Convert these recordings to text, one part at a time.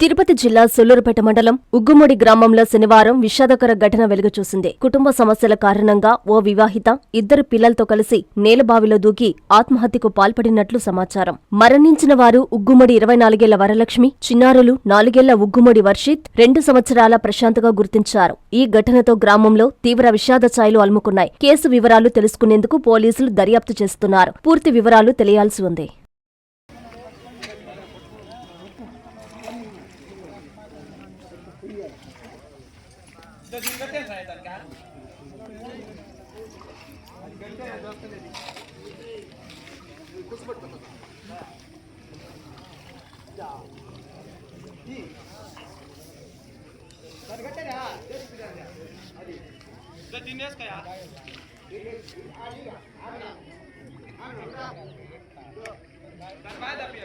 తిరుపతి జిల్లా సొల్లూరుపేట మండలం ఉగ్గుముడి గ్రామంలో శనివారం విషాదకర ఘటన వెలుగుచూసింది. కుటుంబ సమస్యల కారణంగా ఓ వివాహిత ఇద్దరు పిల్లలతో కలిసి నేలబావిలో దూకి ఆత్మహత్యకు పాల్పడినట్లు సమాచారం. మరణించిన వారు ఉగ్గుమడి ఇరవై నాలుగేళ్ళ వరలక్ష్మి చిన్నారులు నాలుగేళ్ళ ఉగ్గుముడి వర్షిత్ రెండు సంవత్సరాల ప్రశాంత్గా గుర్తించారు. ఈ ఘటనతో గ్రామంలో తీవ్ర విషాద ఛాయలు అలుముకున్నాయి. కేసు వివరాలు తెలుసుకునేందుకు పోలీసులు దర్యాప్తు చేస్తున్నారు. పూర్తి వివరాలు తెలియాల్సి ఉంది. दो दिन करते हैं शायद का। करते हैं दस दिन कुछ मत करो जाओ जी कर करते हैं हाँ दस दिन जाने अरे दस दिन का यार। आगे आगे आगे बर्बाद अभी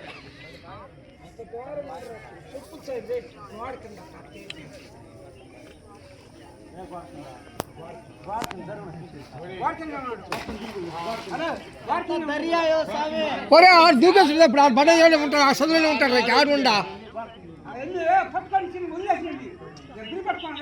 तो और कुछ कुछ से देख नोट करना ఒరే ఆడు దూకేస్తుంది ఇప్పుడు ఆడు బడ ఉంటాడు? ఆ చదువులోనే ఉంటాడు రేపు ఆడు ఉండా? వదిలేసింది. గురి పట్టుకోండి